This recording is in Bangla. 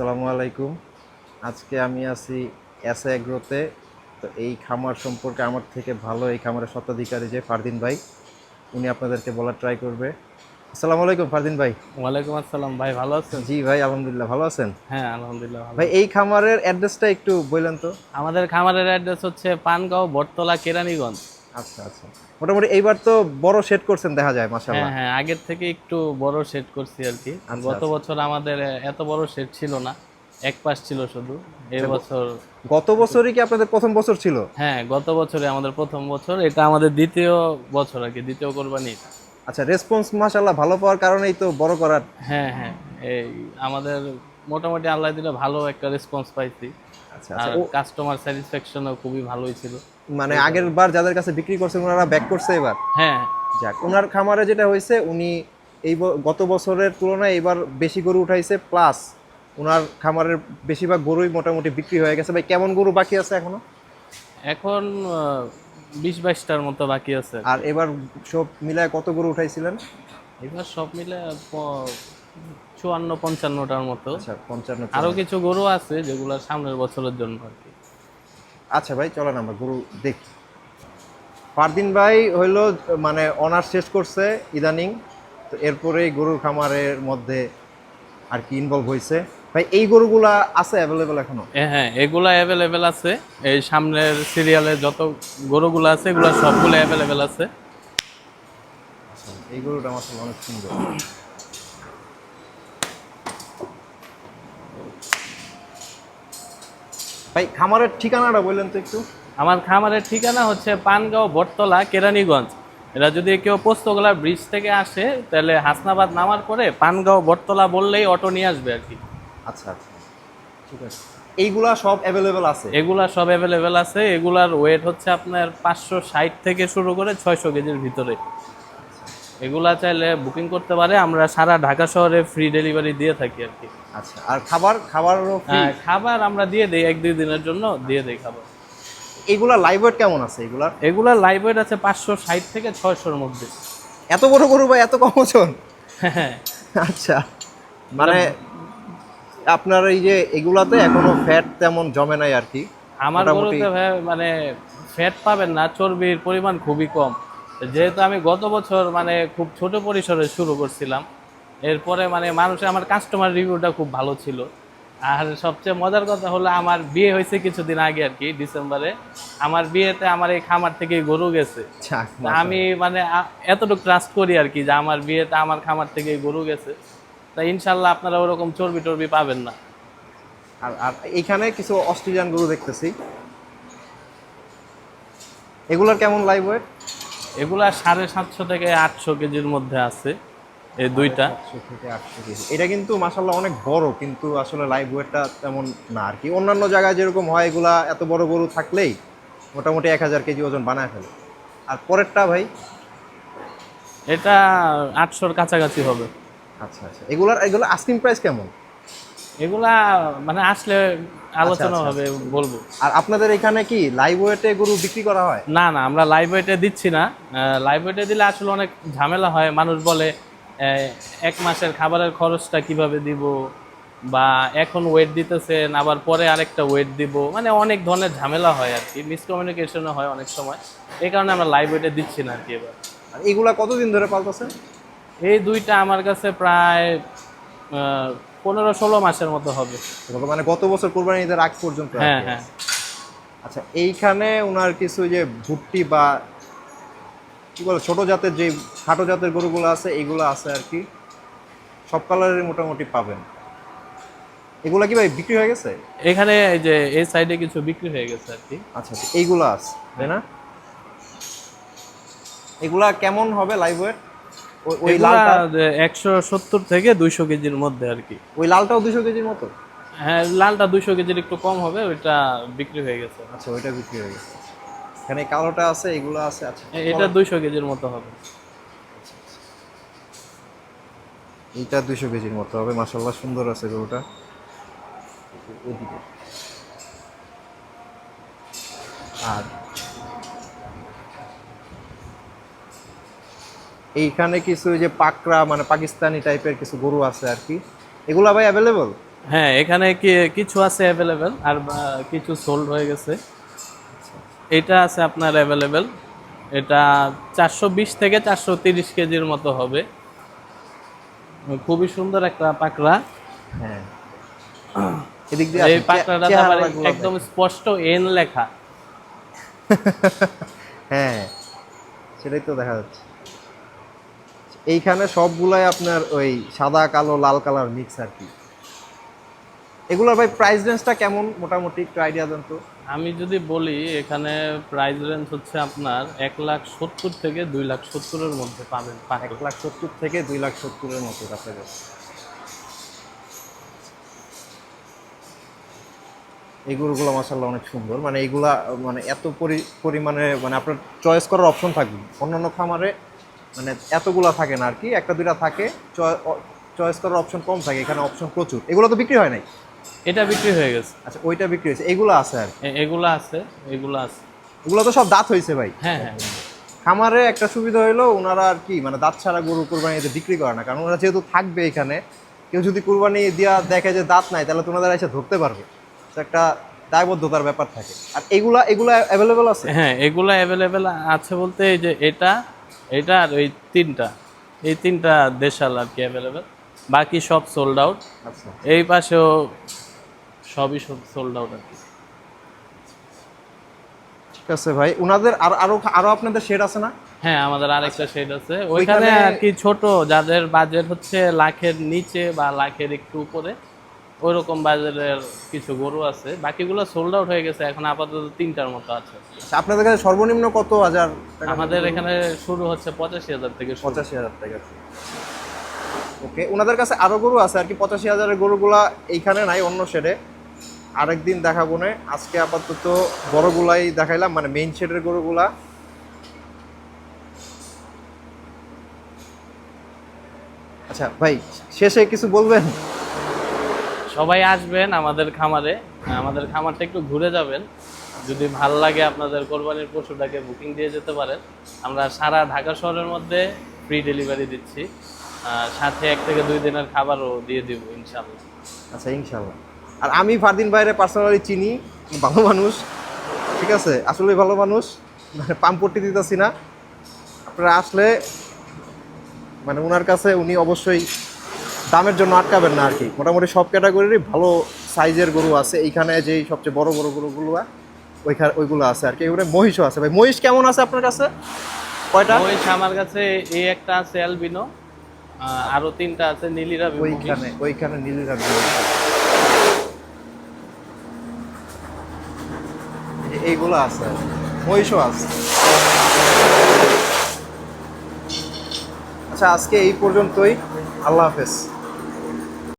আসসালামু আলাইকুম। আজকে আমি আছি এস এগ্রোতে তো এই খামার সম্পর্কে আমার থেকে ভালো এই খামারের স্বত্বাধিকারী যে ফারদিন ভাই উনি আপনাদেরকে বলার ট্রাই করবে। আসসালামু আলাইকুম ফারদিন ভাই। ওয়ালাইকুম আসসালাম ভাই ভালো আছেন? জি ভাই আলহামদুলিল্লাহ ভালো আছেন? হ্যাঁ আলহামদুলিল্লাহ ভাই এই খামারের অ্যাড্রেসটা একটু বললেন তো। আমাদের খামারের অ্যাড্রেস হচ্ছে পানগাঁও বটতলা কেরানীগঞ্জ। আচ্ছা আচ্ছা। মোটামুটি এইবার তো বড় সেট করছেন দেখা যায় মাশাআল্লাহ। হ্যাঁ হ্যাঁ আগের থেকে একটু বড় সেট করছি আর কি। আচ্ছা, গত বছর আমাদের এত বড় সেট ছিল না এক পাশ ছিল শুধু। এই বছর গত বছরই কি আপনাদের প্রথম বছর ছিল? হ্যাঁ গত বছরে আমাদের প্রথম বছর। এটা আমাদের দ্বিতীয় বছর আর কি দ্বিতীয় কোরবানি আচ্ছা রেসপন্স মাশাআল্লাহ ভালো পাওয়ার কারণেই তো বড় করার। হ্যাঁ হ্যাঁ এই আমাদের মোটামুটি আল্লাহ দিলে ভালো একটা রেসপন্স পাইছি। আচ্ছা আর আচ্ছা কাস্টমার স্যাটিসফ্যাকশনও খুবই ভালোই ছিল। মানে আগের বার যাদের কাছে বিক্রি করছেন ওনারা ব্যাক করছে এবার? হ্যাঁ। যাক ওনার খামারে যেটা হয়েছে উনি এই গত বছরের তুলনায় এবার বেশি গরু উঠাইছে প্লাস ওনার খামারের বেশিরভাগ গরুই মোটামুটি বিক্রি হয়ে গেছে। ভাই কেমন গরু বাকি আছে এখনও? এখন বিশ বাইশটার মতো বাকি আছে। আর এবার সব মিলায় কত গরু উঠাইছিলেন? এবার সব মিলে চুয়ান্ন পঞ্চান্নটার মতো। আচ্ছা পঞ্চান্ন আরও কিছু গরু আছে যেগুলো সামনের বছরের জন্য আর কি। আচ্ছা ভাই চলেন আমরা গরু দেখি। ফারদিন ভাই হইল মানে অনার্স শেষ করছে ইদানিং তো এরপরেই গরুর খামারের মধ্যে আর কি ইনভলভ হয়েছে ভাই এই গরুগুলা আছে অ্যাভেলেবেল এখনও? হ্যাঁ এগুলা অ্যাভেলেবেল আছে। এই সামনের সিরিয়ালে যত গরুগুলো আছে এগুলো সবগুলো অ্যাভেলেবেল আছে। এই গরুটা আমার অনেক সুন্দর। ভাই খামারের ঠিকানাটা বললেন তো একটু। আমার খামারের ঠিকানা হচ্ছে পানগাঁও বটতলা কেরানীগঞ্জ। এরা যদি কেউ পোস্তগোলা ব্রিজ থেকে আসে তাহলে হাসনাবাদ নামার পরে পানগাঁও বটতলা বললেই অটো নিয়ে আসবে আর কি। আচ্ছা আচ্ছা। ঠিক আছে। এইগুলা সব অ্যাভেলেবেল আছে? এগুলা সব অ্যাভেলেবেল আছে। এগুলার ওয়েট হচ্ছে আপনার পাঁচশো ষাট থেকে শুরু করে ছয়শো কেজির ভিতরে। এগুলা চাইলে বুকিং করতে পারে। আমরা সারা ঢাকা শহরে ফ্রি ডেলিভারি দিয়ে থাকি আর কি। আচ্ছা আর খাবার খাবারও হ্যাঁ, খাবার আমরা দিয়ে দিই এক দুই দিনের জন্য দিয়ে দিই খাবার। এইগুলা লাইভ ওয়েট কেমন আছে এগুলার এগুলা লাইভ ওয়েট আছে পাঁচশো ষাট থেকে ছয়শোর মধ্যে। এত বড় গরু ভাই এত কম ওজন? হ্যাঁ। আচ্ছা মানে আপনার এই যে এগুলাতে এখনও ফ্যাট তেমন জমে নাই আর কি? আমার গরুতে মানে ফ্যাট পাবেন না চর্বির পরিমাণ খুবই কম। যেহেতু আমি গত বছর মানে খুব ছোট পরিসরে শুরু করছিলাম এরপরে মানে মানুষের আমার কাস্টমার রিভিউটা খুব ভালো ছিল। আর সবচেয়ে মজার কথা হলো আমার বিয়ে হয়েছে কিছুদিন আগে আর কি ডিসেম্বরে। আমার বিয়েতে আমার এই খামার থেকে গরু গেছে। আমি মানে এতটুকু ট্রাস্ট করি আর কি যে আমার বিয়েতে আমার খামার থেকে গরু গেছে। তা ইনশাল্লাহ আপনারা ওরকম চর্বি টর্বি পাবেন না। আর আর এইখানে কিছু অস্ট্রেলিয়ান গরু দেখতেছি। এগুলার কেমন লাইভ ওয়েট এগুলা সাড়ে সাতশো থেকে আটশো কেজির মধ্যে আছে এই দুইটা। থেকে আটশো কেজি। এটা কিন্তু মাসাল্লাহ অনেক বড় কিন্তু আসলে লাইভ ওয়েটটা তেমন না আর কি। অন্যান্য জায়গায় যেরকম হয় এগুলা এত বড় গরু থাকলেই মোটামুটি এক হাজার কেজি ওজন বানায় ফেলে। আর পরেরটা ভাই? এটা আটশোর কাছাকাছি হবে। আচ্ছা আচ্ছা। এগুলার এগুলো আস্কিং প্রাইস কেমন? এগুলা মানে আসলে আলোচনা আচ্ছা, হবে বলব। আর আপনাদের এখানে কি লাইভ ওয়েটে গরু বিক্রি করা হয়? না না আমরা লাইভ ওয়েটে দিচ্ছি না। লাইভ ওয়েটে দিলে আসলে অনেক ঝামেলা হয়। মানুষ বলে এক মাসের খাবারের খরচটা কীভাবে দিব? বা এখন ওয়েট দিতেছেন আবার পরে আরেকটা ওয়েট দিব। মানে অনেক ধরনের ঝামেলা হয় আর কি। মিসকমিউনিকেশনও হয় অনেক সময়। এই কারণে আমরা লাইভ ওয়েটে দিচ্ছি না আর কি এবার। আর এগুলা কতদিন ধরে পালতেছেন এই দুইটা আমার কাছে প্রায় পনেরো ষোলো মাসের মতো হবে। মানে গত বছর কোরবানি ঈদের আগ পর্যন্ত হ্যাঁ হ্যাঁ। আচ্ছা এইখানে ওনার কিছু যে ভুট্টি বা কি বলে ছোট জাতের যে খাটো জাতের গরুগুলো আছে এইগুলো আছে আর কি সব কালারের মোটামুটি পাবেন। এগুলা কি ভাই বিক্রি হয়ে গেছে? এখানে এই যে এই সাইডে কিছু বিক্রি হয়ে গেছে আর কি। আচ্ছা আচ্ছা, এইগুলো আছে তাই না? এগুলা কেমন হবে লাইভ ওয়েট ওই লালটা? একশো সত্তর থেকে দুইশো কেজির মধ্যে আর কি। ওই লালটাও দুশো কেজির মতো? হ্যাঁ লালটা দুইশো কেজির একটু কম হবে ওইটা বিক্রি হয়ে গেছে। আচ্ছা ওইটা বিক্রি হয়ে গেছে। এখানে কালোটা আছে এগুলো আছে আচ্ছা। এটা দুইশো কেজির মতো হবে। এইটা দুশো কেজির মতো হবে মাসাল্লাহ সুন্দর আছে গরুটা। আর এইখানে কিছু যে পাকড়া মানে পাকিস্তানি টাইপের কিছু গরু আছে আর কি। এগুলা ভাই অ্যাভেলেবল হ্যাঁ এখানে কি কিছু আছে অ্যাভেলেবেল আর কিছু সোল্ড হয়ে গেছে। এটা আছে আপনার অ্যাভেলেবেল এটা চারশো বিশ থেকে চারশো তিরিশ কেজির মতো হবে। খুবই সুন্দর একটা পাকড়া। হ্যাঁ। এদিক দিয়ে এই পাকড়াটা একদম স্পষ্ট এন লেখা। হ্যাঁ সেটাই তো দেখা যাচ্ছে। এইখানে সবগুলাই আপনার ওই সাদা কালো লাল কালার মিক্স আর কি। এগুলোর ভাই প্রাইস রেঞ্জটা কেমন? মোটামুটি একটু আইডিয়া দেন তো। আমি যদি বলি এখানে প্রাইস রেঞ্জ হচ্ছে আপনার এক লাখ সত্তর থেকে দুই লাখ সত্তরের মধ্যে পাবেন এক লাখ। সত্তর থেকে দুই লাখ সত্তরের মধ্যে এই গরুগুলো মাসাল্লাহ অনেক সুন্দর। মানে এইগুলা মানে এত পরি- পরিমাণে মানে আপনার চয়েস করার অপশন থাকবে। অন্যান্য খামারে মানে এতগুলা থাকে না আর কি। একটা দুইটা থাকে চয়েস করার অপশন কম থাকে এখানে অপশন প্রচুর। এগুলো তো বিক্রি হয় নাই? এটা বিক্রি হয়ে গেছে। আচ্ছা ওইটা বিক্রি হয়েছে। এগুলো আছে আর এগুলো আছে এগুলো আছে। এগুলো তো সব দাঁত হয়েছে ভাই। হ্যাঁ হ্যাঁ খামারে একটা সুবিধা হলো ওনারা আর কি মানে দাঁত ছাড়া গরু কুরবানিতে বিক্রি করে না। কারণ ওরা যেহেতু থাকবে এখানে কেউ যদি কুরবানি দিয়া দেখে যে দাঁত নাই তাহলে তো ওনারা এসে ধরতে পারবে। তো একটা দায়বদ্ধতার ব্যাপার থাকে। আর এগুলা এগুলা অ্যাভেলেবেল আছে? হ্যাঁ এগুলা অ্যাভেলেবেল আছে বলতে এই যে এটা এটা আর ওই তিনটা। এই তিনটা দেশাল আর কি অ্যাভেলেবেল বাকি সব সোল্ড আউট আচ্ছা। এই পাশেও সবই সব সোল্ড আউট আর কি। ঠিক আছে ভাই ওনাদের আর আরও আরও আপনাদের শেড আছে না? হ্যাঁ আমাদের আরেকটা শেড আছে। ওইখানে ওইখানে- আর কি ছোট যাদের বাজেট হচ্ছে লাখের নিচে বা লাখের একটু উপরে। ওইরকম বাজারের কিছু গরু আছে। বাকিগুলো সোল্ড আউট হয়ে গেছে এখন আপাতত তিনটার মতো আছে। আচ্ছা, আপনাদের কাছে সর্বনিম্ন কত হাজার আমাদের এখানে শুরু হচ্ছে পঁচাশি হাজার থেকে পঁচাশি হাজার টাকা। ওকে ওনাদের কাছে আরও গরু আছে আর কি পঁচাশি হাজারের গরুগুলা এইখানে নাই অন্য শেডে আরেকদিন দেখাবো না আজকে আপাতত বড়গুলাই দেখাইলাম মানে মেইন শেডের গরুগুলা। আচ্ছা ভাই শেষে কিছু বলবেন? সবাই আসবেন আমাদের খামারে। আমাদের খামারটা একটু ঘুরে যাবেন। যদি ভালো লাগে আপনাদের কোরবানির পশুটাকে বুকিং দিয়ে যেতে পারেন। আমরা সারা ঢাকা শহরের মধ্যে ফ্রি ডেলিভারি দিচ্ছি। সাথে এক থেকে দুই দিনের খাবারও দিয়ে দিব ইনশাল্লাহ আচ্ছা ইনশাল্লাহ আর আমি ফারদিন বাইরে পার্সোনালি চিনি, ভালো মানুষ। ঠিক আছে? আসলে ভালো মানুষ। মানে পাম্পটি দিতেছি না। আপনারা আসলে মানে ওনার কাছে উনি অবশ্যই দামের জন্য আটকাবেন না আর কি। মোটামুটি সব ক্যাটাগরিরই ভালো সাইজের গরু আছে। এইখানে যেই সবচেয়ে বড় বড় গরুগুলো ওইখানে ওইগুলো আছে আর কি। এগুলো মহিষও আছে। ভাই মহিষ কেমন আছে আপনার কাছে? কয়টা? মহিষ আমার কাছে এই একটা আছে অ্যালবিনো আরও তিনটা আছে নীলিরা ওইখানে ওইখানে নীলিরা এইগুলো আছে। মহিষও আছে। আচ্ছা আজকে এই পর্যন্তই। আল্লাহ হাফেজ।